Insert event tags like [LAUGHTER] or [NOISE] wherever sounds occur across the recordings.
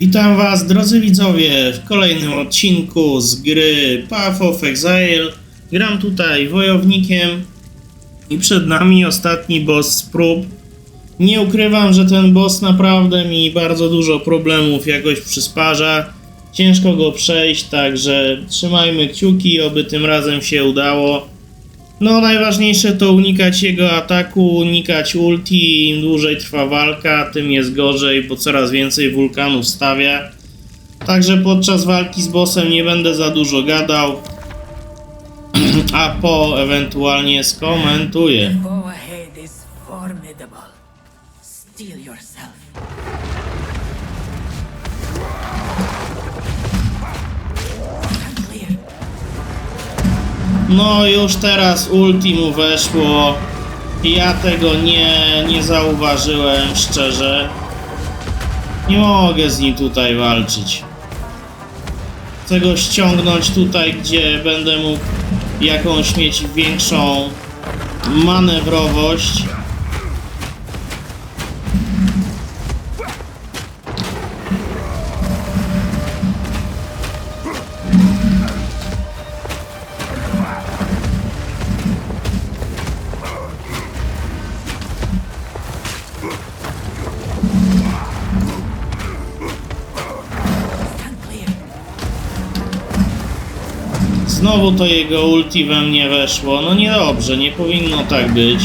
Witam Was, drodzy widzowie, w kolejnym odcinku z gry Path of Exile. Gram tutaj wojownikiem i przed nami ostatni boss z prób. Nie ukrywam, że ten boss naprawdę mi bardzo dużo problemów jakoś przysparza. Ciężko go przejść, także trzymajmy kciuki, oby tym razem się udało. No, najważniejsze to unikać jego ataku, unikać ulti. Im dłużej trwa walka, tym jest gorzej, bo coraz więcej wulkanów stawia. Także podczas walki z bossem nie będę za dużo gadał, [CLEARS THROAT] a po ewentualnie skomentuję. No, już teraz ulti mu weszło. Ja tego nie, nie zauważyłem, szczerze. Nie mogę z nim tutaj walczyć. Chcę go ściągnąć tutaj, gdzie będę mógł jakąś mieć większą manewrowość. Znowu to jego ulti we mnie weszło. No niedobrze, nie powinno tak być.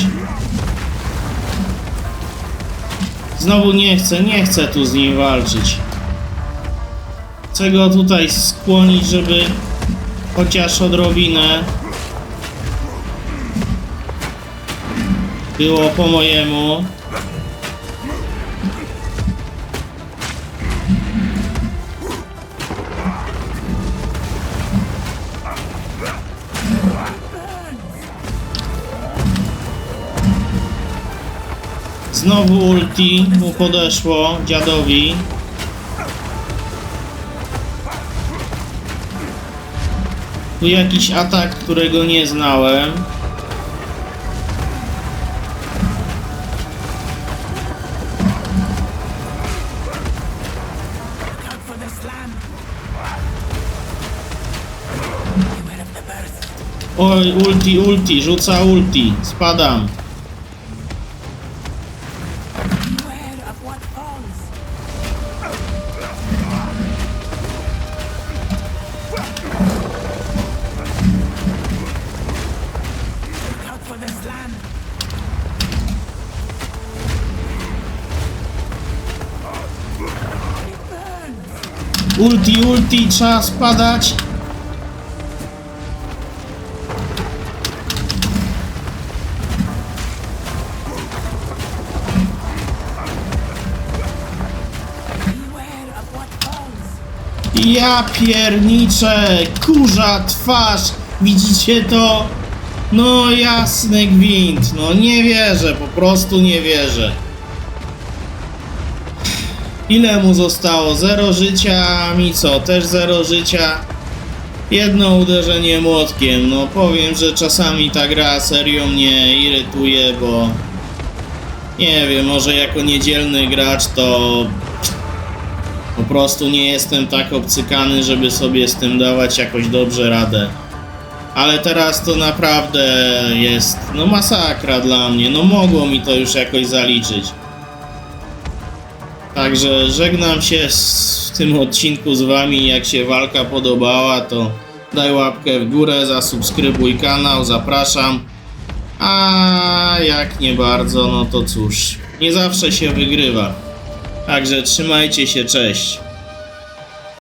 Znowu nie chcę, nie chcę tu z nim walczyć. Chcę go tutaj skłonić, żeby chociaż odrobinę było po mojemu. Znowu ulti mu podeszło dziadowi. Tu jakiś atak, którego nie znałem. Oj, ulti, ulti, rzuca ulti. Spadam. Ulti, ulti, trzeba spadać. Ja pierniczę, kurza twarz, widzicie to? No jasny gwint, no nie wierzę, po prostu nie wierzę. Ile mu zostało? Zero życia, mi co? Też zero życia? Jedno uderzenie młotkiem, no powiem, że czasami ta gra serio mnie irytuje, bo... Nie wiem, może jako niedzielny gracz to po prostu nie jestem tak obcykany, żeby sobie z tym dawać jakoś dobrze radę. Ale teraz to naprawdę jest, no masakra dla mnie. No mogło mi to już jakoś zaliczyć. Także żegnam się z, w tym odcinku z wami. Jak się walka podobała, to daj łapkę w górę, zasubskrybuj kanał, zapraszam. A jak nie bardzo, no to cóż, nie zawsze się wygrywa. Także trzymajcie się, cześć.